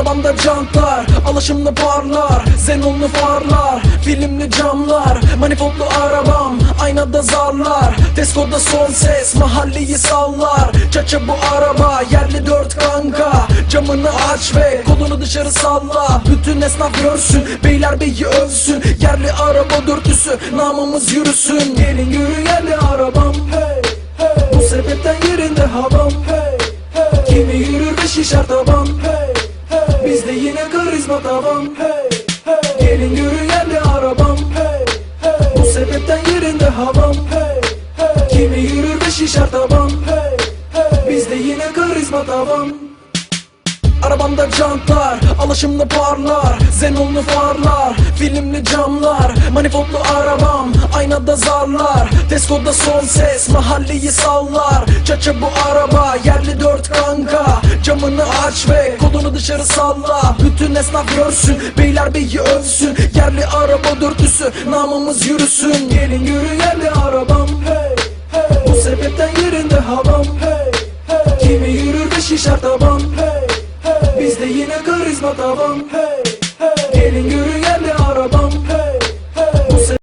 Arabamda jantlar, alaşımda parlar Xenonlu farlar, filmli camlar Manifoldlu arabam, aynada zarlar Tesko'da son ses, mahalleyi sallar Çaça bu araba, yerli dört kanka Camını aç ve kolunu dışarı salla Bütün esnaf görsün, beyler beyi övsün Yerli araba dörtüsü, namımız yürüsün Gelin yürü yerli arabam hey, hey. Bu sepetten yerinde havam hey, hey. Kimi yürür ve şişer taban hey. Bizde yine karizma tavan hey, hey. Gelin yürü yerli arabam hey, hey. Bu sepetten yerinde havam hey, hey. Kimi yürür ve şişer taban hey, hey. Bizde yine karizma tavan Arabamda jantlar, alaşımlı parlar Xenonlu farlar, filmli camlar Manifoldlu arabam, aynada zarlar Tesko'da son ses, mahalleyi sallar Çaça bu araba, yerli dört kanka Camını aç ve dışarı salla Bütün esnaf görsün, beyler beyi övsün Yerli araba dörtüsü, namımız yürüsün Gelin yürü yerli arabam hey, hey. Bu sebepten yerinde havam hey, hey. Kimi yürür ve şişer taban hey, hey. Bizde yine karizma tavan hey, hey. Gelin yürü